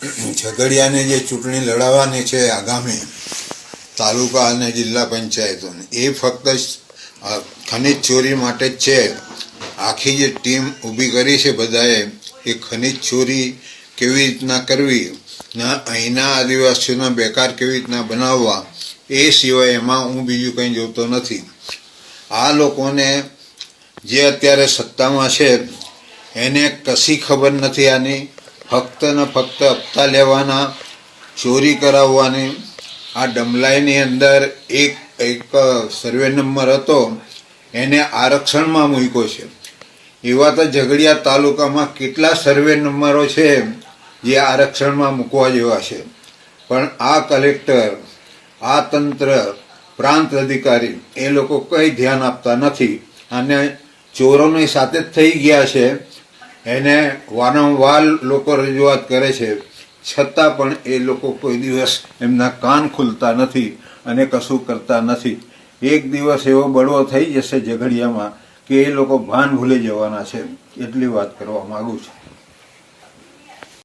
ઝઘડિયાને જે ચૂંટણી લડાવવાની છે આગામી તાલુકા અને જિલ્લા પંચાયતોની, એ ફક્ત ખનીજ ચોરી માટે જ છે. આખી જે ટીમ ઊભી કરી છે બધાએ, એ ખનિજ ચોરી કેવી રીતના કરવી ને અહીંના આદિવાસીઓના બેકાર કેવી રીતના બનાવવા, એ સિવાય એમાં હું બીજું કંઈ જોતો નથી. આ લોકોને જે અત્યારે સત્તામાં છે, એને કશી ખબર નથી આની. ફક્ત ને ફક્ત હપ્તા લેવાના, ચોરી કરાવવાની. આ ડમલાઈની અંદર એક એક સર્વે નંબર હતો, એને આરક્ષણમાં મૂક્યો છે. એવા તો ઝઘડિયા તાલુકામાં કેટલા સર્વે નંબરો છે જે આરક્ષણમાં મૂકવા જેવા છે. પણ આ કલેક્ટર, આ તંત્ર, પ્રાંત અધિકારી એ લોકો કંઈ ધ્યાન આપતા નથી. અને ચોરોની સાથે જ થઈ ગયા છે. એને વારંવાર લોકો રજૂઆત કરે છે, છતાં પણ એ લોકો કોઈ દિવસ એમના કાન ખુલતા નથી અને કશું કરતા નથી. એક દિવસ એવો બળવો થઈ જશે ઝઘડિયામાં કે એ લોકો ભાન ભૂલી જવાના છે, એટલી વાત કરવા માગું છું.